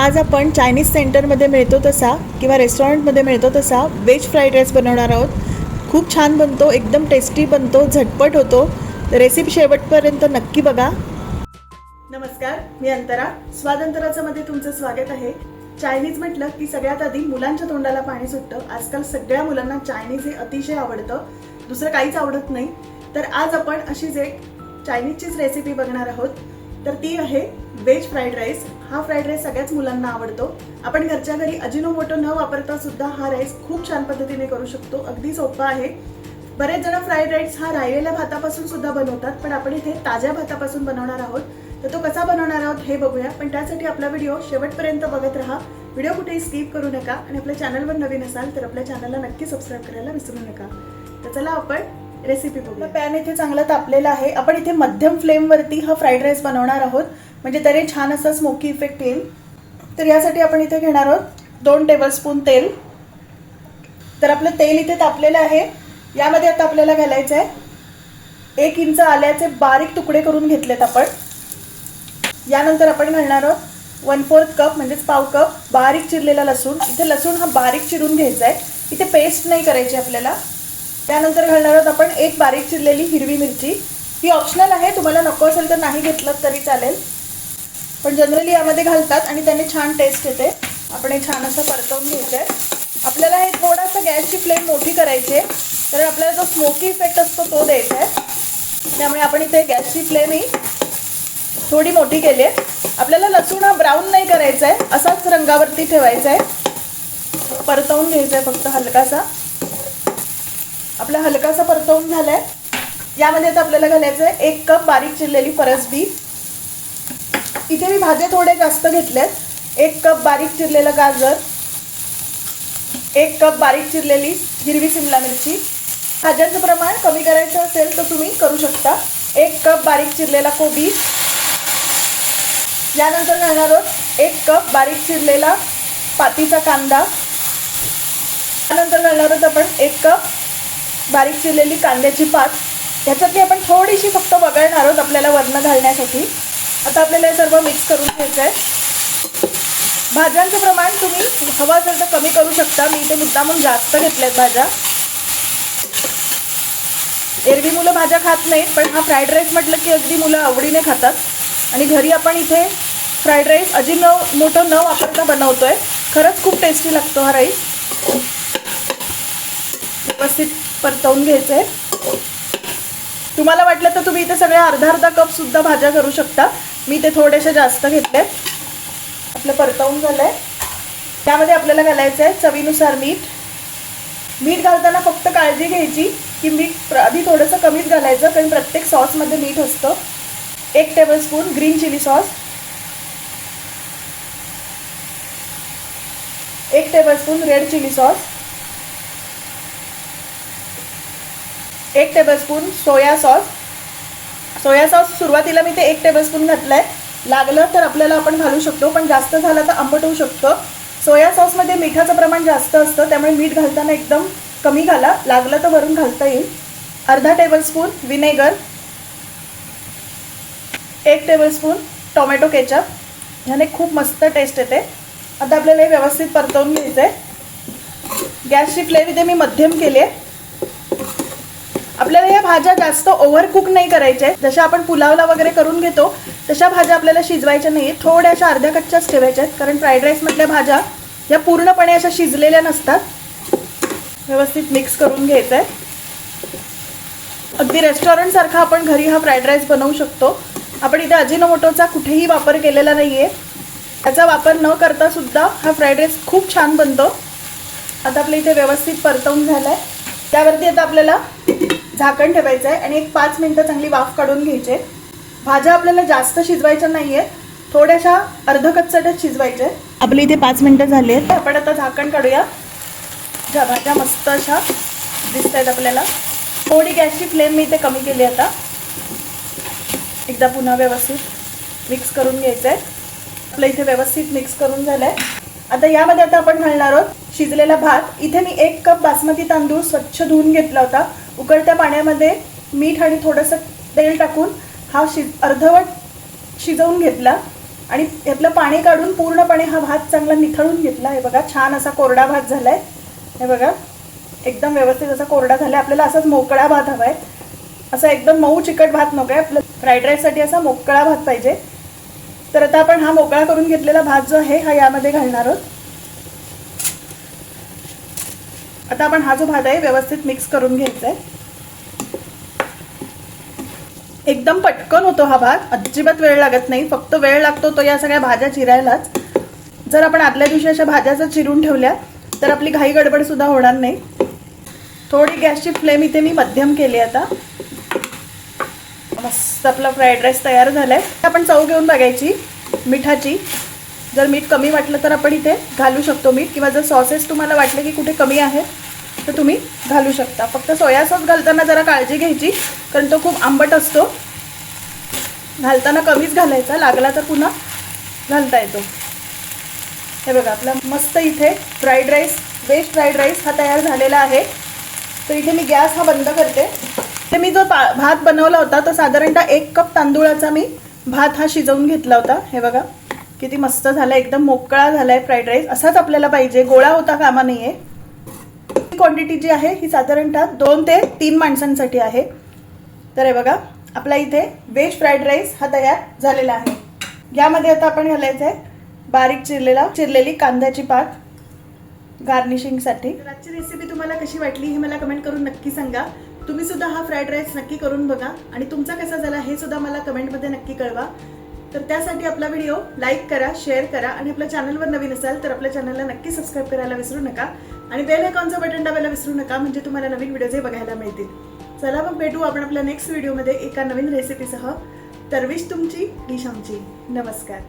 आज आपण चायनीज सेंटरमध्ये मिळतो तसा किंवा रेस्टॉरंटमध्ये मिळतो तसा व्हेज फ्राईड राईस बनवणार आहोत. खूप छान बनतो एकदम टेस्टी बनतो झटपट होतो. रेसिपी शेवटपर्यंत नक्की बघा. नमस्कार मी अंतरा. स्वादंतराचं मध्ये तुमचं स्वागत आहे. चायनीज म्हटलं की सगळ्यात आधी मुलांच्या तोंडाला पाणी सुटतं. आजकाल सगळ्या मुलांना चायनीज हे अतिशय आवडतं. दुसरं काहीच आवडत नाही. तर आज आपण अशीच एक चायनीजचीच रेसिपी बघणार आहोत. तर ती आहे व्हेज फ्राईड राईस. हा फ्राईड राईस सगळ्याच मुलांना आवडतो. आपण घरच्या घरी अजिनोमोटो न वापरता सुद्धा हा राईस खूप छान पद्धतीने करू शकतो. अगदी सोपा आहे. बरेच जण फ्राईड राईस हा राहिलेल्या भातापासून सुद्धा बनवतात पण आपण इथे ताज्या भातापासून बनवणार आहोत. तर तो कसा बनवणार आहोत हे बघूया. पण त्यासाठी आपला व्हिडिओ शेवटपर्यंत बघत राहा. व्हिडिओ कुठेही स्किप करू नका. आणि आपल्या चॅनलवर नवीन असाल तर आपल्या चॅनलला नक्की सबस्क्राईब करायला विसरू नका. तर चला आपण रेसिपी बघूया. पॅन इथे चांगला तापलेला आहे. आपण इथे मध्यम फ्लेमवरती हा फ्राईड राईस बनवणार आहोत. म्हणजे तरी छान असा स्मोकी इफेक्ट येईल. तर यासाठी आपण इथे घेणार आहोत दोन टेबलस्पून तेल. तर आपलं तेल इथे तापलेलं आहे. यामध्ये आता आपल्याला घालायचं आहे. एक इंच आल्याचे बारीक तुकडे करून घेतलेत आपण. यानंतर आपण घालणार आहोत वन फोर्थ कप म्हणजेच पाव कप बारीक चिरलेला लसूण. इथे लसूण हा बारीक चिरून घ्यायचा आहे. इथे पेस्ट नाही करायची आपल्याला. त्यानंतर घालणार आहोत आपण एक बारीक चिरलेली हिरवी मिरची. ही ऑप्शनल आहे तुम्हाला नको असेल तर नाही घेतलं तरी चालेल. पण जनरली यामध्ये घालतात आणि त्याने छान टेस्ट येते. आपण हे छान असं परतवून घ्यायचं आहे आपल्याला हे थोडासा गॅसची फ्लेम मोठी करायची आहे कारण आपल्याला जो स्मोकी इफेक्ट असतो तो द्यायचा आहे त्यामुळे आपण इथे गॅसची फ्लेम ही थोडी मोठी केली आहे आपल्याला लसूण हा ब्राऊन नाही करायचा आहे असाच रंगावरती ठेवायचा आहे परतवून घ्यायचा आहे फक्त हलकासा. आपला हलकासा परतवून झालाय. यामध्ये आता आपल्याला घालायचं आहे एक कप बारीक चिरलेली फरसबी इथे मी भाज्या थोडे जास्त घेतल्यात एक कप बारीक चिरलेलं गाजर. एक कप बारीक चिरलेली हिरवी शिमला मिरची. भाज्यांचं प्रमाण कमी करायचं असेल तर तुम्ही करू शकता. एक कप बारीक चिरलेला कोबी. यानंतर घालणार आहोत एक कप बारीक चिरलेला पातीचा कांदा. त्यानंतर घालणार आहोत आपण एक कप बारीक चिरलेली कांद्याची पात ह्याच्यातली आपण थोडीशी फक्त वगळणार आहोत आपल्याला वर्ण घालण्यासाठी. आता आपल्याला हे सर्व मिक्स करून घ्यायचं आहे भाज्यांचं प्रमाण तुम्ही हवं असेल तर कमी करू शकता. मी इथे मुद्दामून जास्त घेतल्यात भाज्या. एरवी मुलं भाज्या खात नाहीत पण हा फ्राईड राईस म्हटलं की अगदी मुलं आवडीने खातात. आणि घरी आपण इथे फ्राईड राईस अजिन मोठं न वापरता बनवतोय. खरंच खूप टेस्टी लागतो हा राईस व्यवस्थित परतवून घ्यायचं आहे तुम्हाला वाटलं तर तुम्ही इथे सगळ्या अर्धा अर्धा कप सुद्धा भाज्या करू शकता. मी ते थोडेसे जास्त घेतले. आपलं परतवून झालंय. त्यामध्ये आपल्याला घालायचं आहे चवीनुसार मीठ. मीठ घालताना फक्त काळजी घ्यायची की मीठ प्र- आधी थोडंसं कमीच घालायचं कारण प्रत्येक सॉसमध्ये मीठ असतं. एक टेबलस्पून ग्रीन चिली सॉस एक टेबलस्पून रेड चिली सॉस एक tablespoon soya sauce soya sauce सुरुवातीला मी ते एक टेबलस्पून घातलं आहे लागलं तर आपल्याला आपण घालू शकतो पण जास्त झालं तर आंबट होऊ शकतं सोया सॉसमध्ये मिठाचं प्रमाण जास्त असतं त्यामुळे मीठ घालताना एकदम कमी घाला. लागलं तर वरून घालता येईल. अर्धा टेबलस्पून विनेगर एक टेबलस्पून टोमॅटो केचप ह्याने खूप मस्त टेस्ट येते. आता आपल्याला हे व्यवस्थित परतवून घ्यायचं आहे गॅसची फ्लेम इथे मी मध्यम केली आहे आपल्याला या भाज्या जास्त ओव्हर कुक नाही करायच्या आहेत. जशा आपण पुलावला वगैरे करून घेतो तशा भाज्या आपल्याला शिजवायच्या नाही आहेत थोड्याशा अर्ध्या कच्च्याच ठेवायच्या आहेत. कारण फ्राईड राईसमधल्या भाज्या या पूर्णपणे अशा शिजलेल्या नसतात. व्यवस्थित मिक्स करून घ्यायचं आहे अगदी रेस्टॉरंटसारखा आपण घरी हा फ्राईड राईस बनवू शकतो. आपण इथे अजिनोमोटोचा कुठेही वापर केलेला नाही आहे त्याचा वापर न करता सुद्धा हा फ्राईड राईस खूप छान बनतो. आता आपल्या इथे व्यवस्थित परतवून झाला आहे त्यावरती आता आपल्याला झाकण ठेवायचं आहे आणि एक पाच मिनटं चांगली वाफ काढून घ्यायची. आहे भाज्या आपल्याला जास्त शिजवायच्या नाही आहेत थोड्याशा अर्धकच्चटच शिजवायच्या आहेत आपले इथे पाच मिनटं झाली आहेत आपण आता झाकण काढूया. ज्या भाज्या मस्त अशा दिसत आहेत आपल्याला. थोडी गॅसची फ्लेम मी इथे कमी केली आता. एकदा पुन्हा व्यवस्थित मिक्स करून घ्यायचं आहे आपलं इथे व्यवस्थित मिक्स करून झालं आहे आता यामध्ये आता आपण घालणार आहोत शिजलेला भात. इथे मी एक कप बासमती तांदूळ स्वच्छ धुवून घेतला होता. उकळत्या पाण्यामध्ये मीठ आणि थोडंसं तेल टाकून हा शिज अर्धवट शिजवून घेतला आणि यातलं पाणी काढून पूर्णपणे हा भात चांगला निथळून घेतला. हे बघा छान असा कोरडा भात झालाय. हे बघा एकदम व्यवस्थित असा कोरडा झालाय. आपल्याला असाच मोकळा भात हवाय. असा एकदम मऊ चिकट भात नको आहे. आपलं फ्राईड राईससाठी असा मोकळा भात पाहिजे. तर आता आपण हा मोकळा करून घेतलेला भात जो आहे हा यामध्ये घालणार आहोत. आता आपण हा जो भात आहे व्यवस्थित मिक्स करून घ्यायचा आहे एकदम पटकन होतो हा भात अजिबात वेळ लागत नाही. फक्त वेळ लागतो तो या सगळ्या भाज्या चिरायलाच. जर आपण आदल्या दिवशी अशा भाज्या जर चिरून ठेवल्या तर आपली घाई गडबड सुद्धा होणार नाही. थोडी गॅसची फ्लेम इथे मी मध्यम केली आता. मस्त आपला फ्राईड राईस तयार झालाय. आपण चव घेऊन बघायची. मिठाची. जर मीठ कमी वाटलं तर आपण इथे घालू शकतो मीठ किंवा जर सॉसेस तुम्हाला वाटले की कुठे कमी आहेत तर तुम्ही घालू शकता. फक्त सोया सॉस घालताना जरा काळजी घ्यायची कारण तो खूप आंबट असतो. घालताना कमीच घालायचा लागला तर पुन्हा घालता येतो. हे बघा आपला मस्त इथे fried rice veg fried rice हा तयार झालेला आहे. तर इथे मी गॅस हा बंद करते. ते मी जो पा भात बनवला होता तो साधारणतः एक कप तांदूळाचा मी भात हा शिजवून घेतला होता. हे बघा. किती मस्त झाला एकदम मोकळा झालाय फ्राईड राईस असाच आपल्याला पाहिजे. गोळा होता कामा नाहीये क्वांटिटी जी आहे ही साधारणतः दोन ते तीन माणसांसाठी आहे. तर हे बघा आपला इथे व्हेज फ्राईड राईस हा तयार झालेला आहे. यामध्ये आता आपण घालायचं आहे बारीक चिरलेला चिरलेली कांद्याची पात गार्निशिंगसाठी आजची रेसिपी तुम्हाला कशी वाटली हे मला कमेंट करून नक्की सांगा. तुम्ही सुद्धा हा फ्राईड राईस नक्की करून बघा. आणि तुमचा कसा झाला हे सुद्धा मला कमेंटमध्ये नक्की कळवा. तर त्यासाठी आपला व्हिडिओ लाईक करा शेअर करा आणि आपल्या चॅनलवर नवीन असाल तर आपल्या चॅनलला नक्की सबस्क्राईब करायला विसरू नका. आणि बेल आयकॉनचं बटन दाबायला विसरू नका म्हणजे तुम्हाला नवीन व्हिडिओजही बघायला मिळतील. चला मग भेटू आपण आपल्या नेक्स्ट व्हिडिओमध्ये एका नवीन रेसिपीसह तरविश तुमची डिश आमची नमस्कार.